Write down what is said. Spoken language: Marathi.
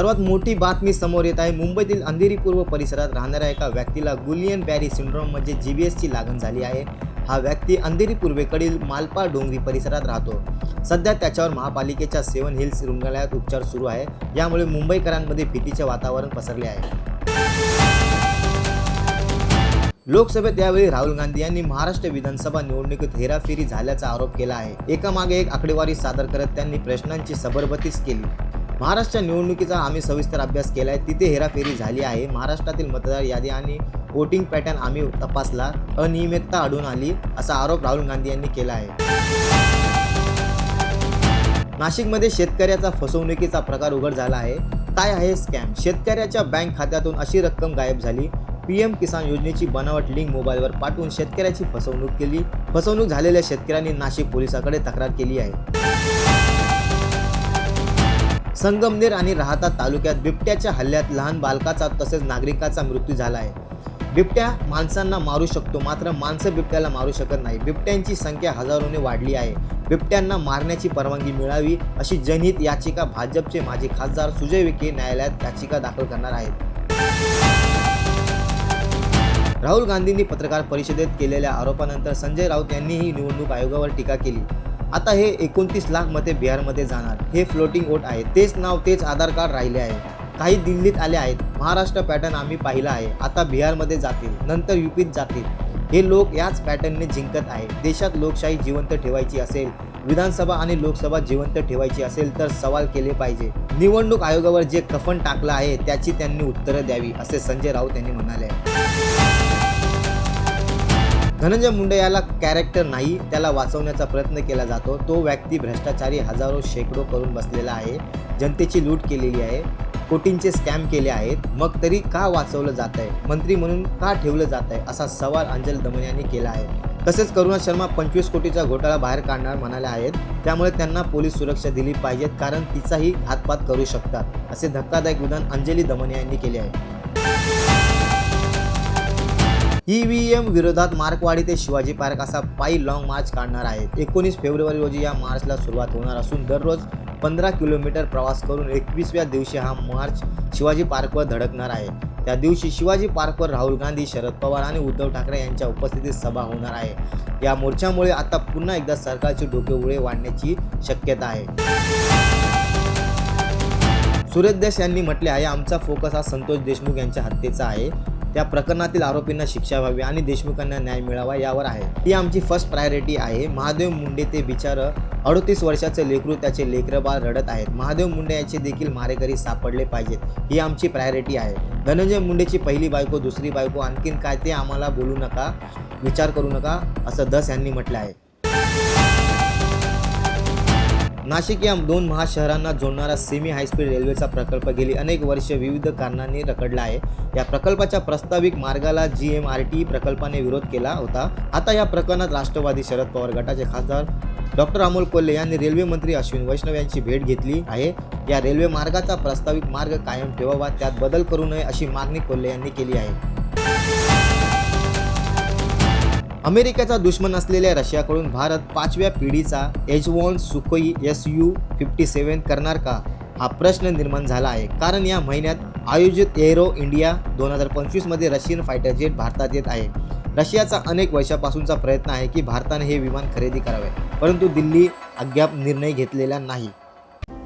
सर्वात मोठी बातमी समोर येत आहे. मुंबईतील अंधेरी पूर्व परिसरात राहणाऱ्या एका व्यक्तीला गुलियन बॅरी सिंड्रोम म्हणजे जी बी एसची लागण झाली आहे. हा व्यक्ती अंधेरी पूर्वेकडील मालपा डोंगरी परिसरात राहतो. सध्या त्याच्यावर महापालिकेच्या सेवन हिल्स रुग्णालयात उपचार सुरू आहे. यामुळे मुंबईकरांमध्ये भीतीचे वातावरण पसरले आहे. लोकसभेत यावेळी राहुल गांधी यांनी महाराष्ट्र विधानसभा निवडणुकीत हेराफेरी झाल्याचा आरोप केला आहे. एकामागे एक आकडेवारी सादर करत त्यांनी प्रश्नांची सबरबतीच केली. महाराष्ट्र निवडणुकीचा आम्ही सविस्तर अभ्यास केला आहे तिथे हेराफेरी झाली आहे. महाराष्ट्रातील मतदार यादी आणि वोटिंग पॅटर्न आम्ही तपासला. अनियमितता आढळून आली असा आरोप राहुल गांधी यांनी केला आहे. नाशिकमध्ये शेतकऱ्याचा फसवणुकीचा प्रकार उघड झाला आहे. काय आहे स्कॅम शेतकऱ्याच्या बँक खात्यातून अशी रक्कम गायब झाली. पी एम किसान योजनेची बनावट लिंक मोबाईलवर पाठवून शेतकऱ्याची फसवणूक केली. फसवणूक झालेल्या शेतकऱ्यांनी नाशिक पोलिसाकडे तक्रार केली आहे. संगमनेर आणि राहता तालुक्यात बिबट्याच्या हल्ल्यात लहान बालकाचा तसेच नागरिकाचा मृत्यू झाला आहे बिबट्या माणसांना मारू शकतो मात्र माणसं बिबट्याला मारू शकत नाही. बिबट्यांची संख्या हजारोने वाढली आहे. बिबट्यांना मारण्याची परवानगी मिळावी अशी जनहित याचिका भाजपचे माजी खासदार सुजय विखे न्यायालयात याचिका दाखल करणार आहेत. राहुल गांधींनी पत्रकार परिषदेत केलेल्या आरोपानंतर संजय राऊत यांनीही निवडणूक आयोगावर टीका केली. आता हे एकोणतीस लाख मते बिहारमध्ये जाणार. हे फ्लोटिंग वोट आहे. तेच नाव तेच आधार कार्ड राहिले आहे. काही दिल्लीत आले आहेत. महाराष्ट्र पॅटर्न आम्ही पाहिला आहे. आता बिहारमध्ये जातील. नंतर युपीत जातील. हे लोक याच पॅटर्नने जिंकत आहे. देशात लोकशाही जिवंत ठेवायची असेल विधानसभा आणि लोकसभा जिवंत ठेवायची असेल तर सवाल केले पाहिजे. निवडणूक आयोगावर जे कफन टाकलं आहे त्याची त्यांनी उत्तरं द्यावी असे संजय राऊत यांनी म्हणाले धनंजय मुंडे याला कॅरेक्टर नाही त्याला वाचवण्याचा प्रयत्न केला जातो. तो व्यक्ती भ्रष्टाचारी हजारो शेकडो करून बसलेला आहे. जनतेची लूट केलेली आहे. कोटींचे स्कॅम केले आहेत. मग तरी का वाचवलं जात आहे मंत्री म्हणून का ठेवलं जात आहे असा सवाल अंजल दमन यांनी केला आहे. तसेच करुणा शर्मा पंचवीस कोटीचा घोटाळा बाहेर काढणार म्हणाले आहेत. त्यामुळे त्यांना पोलीस सुरक्षा दिली पाहिजेत कारण तिचाही घातपात करू शकतात असे धक्कादायक विधान अंजली दमन यांनी केले आहे. ईव्हीएम विरोधात मार्कवाडी ते शिवाजी पार्क असा पायी लाँग मार्च काढणार आहे. एकोणीस फेब्रुवारी रोजी या मार्चला सुरुवात होणार असून दररोज पंधरा किलोमीटर प्रवास करून एकवीसव्या दिवशी हा मार्च शिवाजी पार्कवर धडकणार आहे. त्या दिवशी शिवाजी पार्कवर राहुल गांधी शरद पवार आणि उद्धव ठाकरे यांच्या उपस्थितीत सभा होणार आहे. या मोर्चामुळे आता पुन्हा एकदा सरकारचे डोके वाढण्याची शक्यता आहे. सुरेश देश यांनी म्हटले आहे आमचा फोकस हा संतोष देशमुख यांच्या हत्येचा आहे. त्या प्रकरणातील आरोपींना शिक्षा व्हावी आणि देशमुखांना न्याय मिळावा यावर आहे. ही आमची फर्स्ट प्रायोरिटी आहे. महादेव मुंडे ते बिचारं अडतीस वर्षाचे लेकरू त्याचे लेकरबाळ रडत आहेत. महादेव मुंडे यांचे देखील मारेकरी सापडले पाहिजेत. ही आमची प्रायोरिटी आहे. धनंजय मुंडेची पहिली बायको दुसरी बायको आणखीन काय ते आम्हाला बोलू नका विचार करू नका असं दस यांनी म्हटलं आहे. नाशिक या दोन महाशहरांना जोडणारा सेमी हायस्पीड रेल्वेचा प्रकल्प गेली अनेक वर्षे विविध कारणांनी रखडला आहे. या प्रकल्पाच्या प्रस्ताविक मार्गाला जी एम आर टी प्रकल्पाने विरोध केला होता. आता या प्रकरणात राष्ट्रवादी शरद पवार गटाचे खासदार डॉक्टर अमोल कोल्हे यांनी रेल्वे मंत्री अश्विन वैष्णव यांची भेट घेतली आहे. या रेल्वे मार्गाचा प्रस्ताविक मार्ग कायम ठेवावा त्यात बदल करू नये अशी मागणी कोल्हे यांनी केली आहे. अमेरिकेचा दुश्मन असलेल्या रशियाकडून भारत पाचव्या पिढीचा H one Sukhoi S U fifty seven करणार का? हा प्रश्न निर्माण झाला आहे. कारण या महिन्यात आयोजित एरो इंडिया दोन हजार पंचवीसमध्ये रशियन फायटर जेट भारतात येत आहे. रशियाचा अनेक वर्षापासूनचा प्रयत्न आहे की भारताने हे विमान खरेदी करावे. परंतु दिल्ली अद्याप निर्णय घेतलेला नाही.